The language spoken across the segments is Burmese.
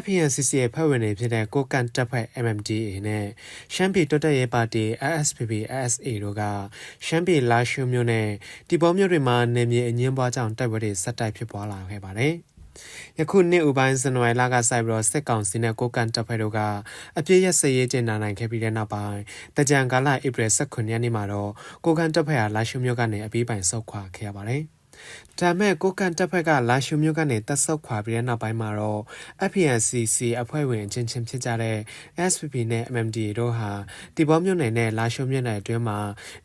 FPNCC ရဲ့ဖွဲ့ဝင်တွေဖြစ်တဲ့ကိုကန်တပ်ဖွဲ့ MMDA နဲ့ရှမ်းပြည်တိုးတက်ရေးပါတီ SSPP SA တို့ကရှမ်းပြည်လာရှုမြို့နဲ့ဒီပေါ်မြို့တွေမှာနေမြေအငင်းပွားကြောင့်တိုက်ပွဲတွေဆက်တိုက်ဖြစ်ပွားလာခဲ့ပါတယ်။ယခုနှစ်ဥပိုင်းဇန်နဝါရီလကစပြီးတော့စစ်ကောင်စီနဲ့ကိုကန်တပ်ဖွဲ့တို့ကအပြည့်ရစရေးကျင်းနာနိုင်ခဲ့ပြီးတဲ့နောက်ပိုင်းတကြံကာလဧပြီ18ရက်နေ့မှာတော့ကိုကန်တပ်ဖွဲ့ဟာလာရှုမြို့ကနေအပြီးပိုင်ဆုတ်ခွာခဲ့ရပါတယ်။ ဒါမဲ့ကိုကန်တပ်ဖက်ကလာရှုမြို့ကနေတက်ဆုတ်ခွာပြီးတဲ့နောက်ပိုင်းမှာတော့ FPNCC အဖွဲ့ဝင်အချင်းချင်းဖြစ်ကြတဲ့ SPP နဲ့ MMD တို့ဟာတီဘောမြို့နယ်နဲ့လာရှုမြို့နယ်အတွင်းမှာ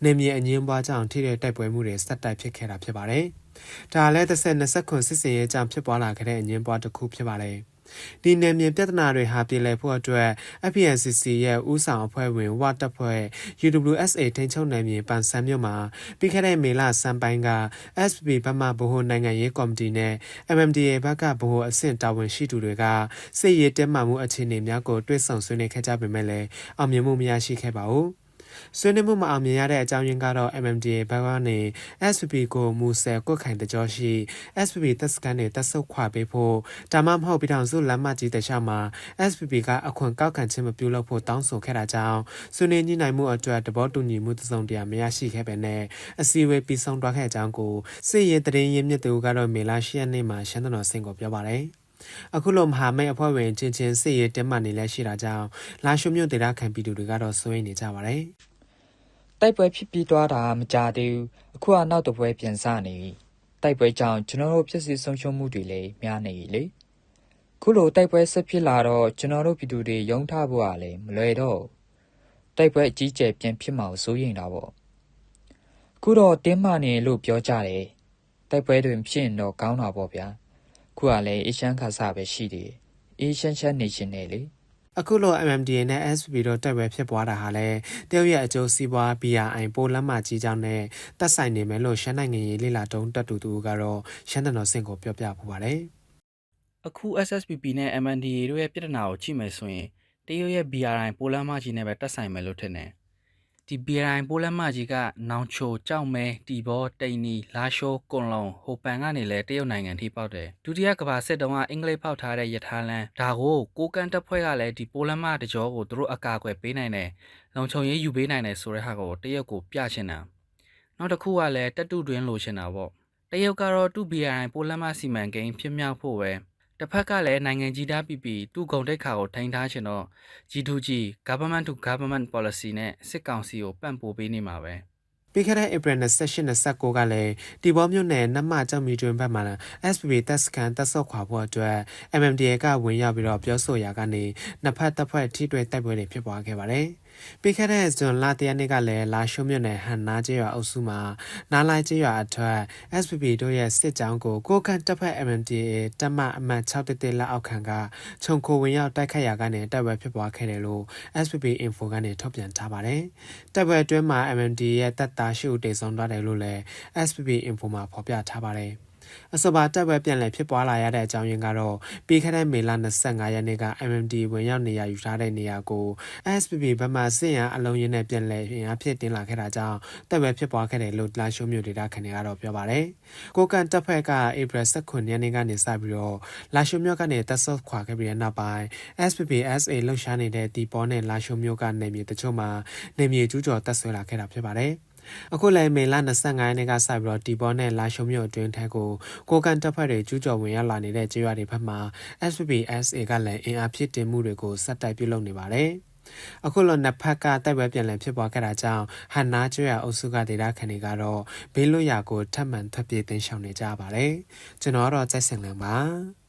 နေမြေအငင်းပွားကြောင့်ထိတဲ့တိုက်ပွဲမှုတွေဆက်တိုက်ဖြစ်ခဲ့တာဖြစ်ပါတယ်။ဒါလည်းတစ်ဆက်20ခုစစ်စင်ရေးကြောင့်ဖြစ်ပွားလာခဲ့တဲ့အငင်းပွားတစ်ခုဖြစ်ပါတယ်။ ဒီနယ်မြေပြဿနာတွေဟာပြည်လည်ဖို့အတွက် FPNCC ရဲ့ဦးဆောင်အဖွဲ့ဝင်ဝတပ်ဖွဲ့ UWSA ထိန်းချုပ်နယ်မြေပန်ဆန်းမြို့မှာပြီးခဲ့တဲ့မေလစံပိုင်းက SPP ဘက်မှဗဟိုနိုင်ငံရေးကော်မတီနဲ့ MMDA ဘက်ကဗဟိုအဆင့်တာဝန်ရှိသူတွေကစစ်ရေးတင်းမာမှုအခြေအနေများကိုတွဲဆောင်ဆွေးနွေးခဲ့ကြပေမဲ့လည်းအောင်မြင်မှုမရရှိခဲ့ပါဘူး။ ဆွေးနွေးမှုမအောင်မြင်ရတဲ့အကြောင်းရင်းကတော့ MMDA ဘက်ကနေ SPP ကိုမူဆယ်ကွတ်ခိုင်တကြောရှိ SPP တပ်စကန်တွေတပ်ဆုပ်ခွာပေးဖို့ဒါမှမဟုတ်ပြည်ထောင်စုလမ်းမကြီးတခြားမှာ SPP ကအခွန်ကောက်ခံခြင်းမပြုလုပ်ဖို့တောင်းဆိုခဲ့တာကြောင့်ဆွေးနွေးညှိနှိုင်းမှုအတွက်တဘောတူညီမှုသုံးတရားမရရှိခဲ့ပဲနဲ့အစည်းအဝေးပြီးဆုံးသွားခဲ့ကြောင်းကိုစစ်ရေးတရင်ရင်းမြစ်သူကတော့မေလာရှိရက်နေ့မှာရှမ်းတော်စင်ကိုပြောပါတယ် အခုလိုမဟာမိတ်အဖွဲ့ဝင်ချင်းချင်းစစ်ရေးတင်းမာနေလဲရှိတာကြောင့်လာရှုမြို့ဒေသခံပြည်သူတွေကတော့စိုးရိမ်နေကြပါတယ်တိုက်ပွဲဖြစ်ပြီးသွားတာမကြသေးဘူးအခုကနောက်တစ်ပွဲပြန်စနေပြီတိုက်ပွဲကြောင့်ကျွန်တော်တို့ဖြစ်စီဆုံးရှုံးမှုတွေလည်းများနေပြီလေခုလိုတိုက်ပွဲဆက်ဖြစ်လာတော့ကျွန်တော်တို့ပြည်သူတွေယုံထားဖို့ကလည်းမလွယ်တော့တိုက်ပွဲအကြီးကျယ်ပြန်ဖြစ်မှာစိုးရိမ်တာပေါ့ခုတော့တင်းမာနေလို့ပြောကြတယ်တိုက်ပွဲတွေဖြစ်ရင်တော့ကောင်းတာပေါ့ဗျာ ခုကလည်းအေရှမ်းခါစားပဲရှိတယ်အေရှမ်းရှမ်းနေရှင်နေလေအခုလို MMDA နဲ့ SPP တို့တိုက်ပွဲဖြစ်ပွားတာဟာလည်းတရုတ်ရဲ့အကျိုးစီးပွား BRI ပိုလမ်းမကြီးကြောင်းနဲ့တက်ဆိုင်နေမယ်လို့ရှမ်းနိုင်ငံရေးလိလာတုံးတက်တူတူကတော့ရှမ်းတတော်စင်ကိုပြောပြပူပါတယ်အခု SSPP နဲ့ MNDA တို့ရဲ့ပြဿနာကိုကြည့်မယ်ဆိုရင်တရုတ်ရဲ့ BRI ပိုလမ်းမကြီးနဲ့ပဲတက်ဆိုင်မယ်လို့ထင်တယ် ဒီ BRI ပိုးလက်မကြီးကနောင်ချိုကြောက်မဲတီဘောတိန်နီလာရှိုးကွန်လုံဟိုပန်ကနေလဲတရုတ်နိုင်ငံထိပေါက်တယ်ဒုတိယကမ္ဘာစစ်တုန်းကအင်္ဂလိပ်ဖောက်ထားတဲ့ယထာလန်ဒါကိုကိုကန်တပ်ဖွဲ့ကလည်းဒီပိုးလက်မတကြောကိုသူတို့အကာအကွယ်ပေးနိုင်တယ်လုံခြုံရေးယူပေးနိုင်တယ်ဆိုတဲ့ဟာကိုတရုတ်ကိုပြချင်တာနောက်တစ်ခုကလည်းတက်တူတွင်းလိုချင်တာပေါ့တရုတ်ကတော့သူ့ BRI ပိုးလက်မစီမံကိန်းဖြစ်မြောက်ဖို့ပဲ တစ်ဖက်ကလည်းနိုင်ငံကြီးသားပြည်ပြည်သူ့ဂုံတိတ်ခါကိုထိန်းထားချင်တော့ G2G government to government policy နဲ့စစ်ကောင်စီကိုပံ့ပိုးပေးနေမှာပဲပြီးခဲ့တဲ့ April 28 29ကလည်းတီဘောမြို့နယ်နမကျောက်မီတွင်ဘက်မှာ SPB တပ်စကန်တပ်ဆော့ခွာဖို့အတွက် MMDA ကဝင်ရောက်ပြီးတော့ပြောဆိုရာကနေနှစ်ဖက်တပ်ဖွဲ့ထိတွေ့တိုက်ပွဲတွေဖြစ်ပွားခဲ့ပါတယ်။ ပြီးခဲ့တဲ့ဇွန်လတရနေ့ကလည်းလာရှုံမြို့နယ်ဟန်နာကျေးရွာအုပ်စုမှာနားလိုက်ကျေးရွာအထွက် SPP တို့ရဲ့စစ်ကြောင်းကိုကိုကန်တပ်ဖက် MMDA တပ်မအမှတ်6တက်တက်လက်အောက်ခံကခြုံခိုဝင်ရောက်တိုက်ခတ်ရာကနေတပ်ပွဲဖြစ်ပွားခဲ့တယ်လို့ SPP Info ကနေထုတ်ပြန်ထားပါတယ်။တပ်ပွဲအတွင်းမှာ MMDA ရဲ့တပ်သားရှိဦးတေဆုံးသွားတယ်လို့လည်း SPP Info မှာဖော်ပြထားပါတယ်။ အဆိုပါတပ်ပွဲပြန်လည်ဖြစ်ပွားလာရတဲ့အကြောင်းရင်းကတော့ပြီးခဲ့တဲ့မေလ25ရက်နေ့က MMD ဝင်ရောက်နေရာယူထားတဲ့နေရာကို SPP ဘက်မှစစ်ရန်အလုံးရင်းနဲ့ပြန်လည်ပြင်အားဖြစ်တင်လာခဲ့တာကြောင့်တပ်ပွဲဖြစ်ပွားခဲ့တယ်လို့လာရှုံးမြို့ဒေတာခဏကတော့ပြောပါတယ်။ကိုကန်တပ်ဖွဲ့ကဧပြီ19ရက်နေ့ကနေစပြီးတော့လာရှုံးမြို့ကနေတပ်ဆုတ်ခွာခဲ့ပြီးတဲ့နောက်ပိုင်း SPP SA လှုပ်ရှားနေတဲ့တီပေါ်နဲ့လာရှုံးမြို့ကနေမြေတချို့မှာနေမြေကျူးကျော်တပ်ဆွဲလာခဲ့တာဖြစ်ပါတယ်။ အခုလည်းမေလ25ရက်နေ့ကစပြီးတော့တီဘောနဲ့လာရှုံမြို့အတွင်းထက်ကိုကိုကန်တပ်ဖွဲ့တွေကျူးကျော်ဝင်ရောက်လာနေတဲ့ကြေးရွာတွေဘက်မှာ SPPSA ကလည်းအင်အားဖြစ်တင်မှုတွေကိုစက်တိုက်ပြုလုပ်နေပါတယ်။အခုလိုနှစ်ဖက်ကတိုက်ပွဲပြန်လည်ဖြစ်ပွားခဲ့တာကြောင့်ဟန်နာကျွရအုပ်စုကဒေတာခန်တွေကတော့ဘေးလွတ်ရာကိုထပ်မံထွက်ပြေးသိမ်းရှောင်နေကြပါတယ်။ကျွန်တော်တော့ကြိုက်စင်လန်ပါ။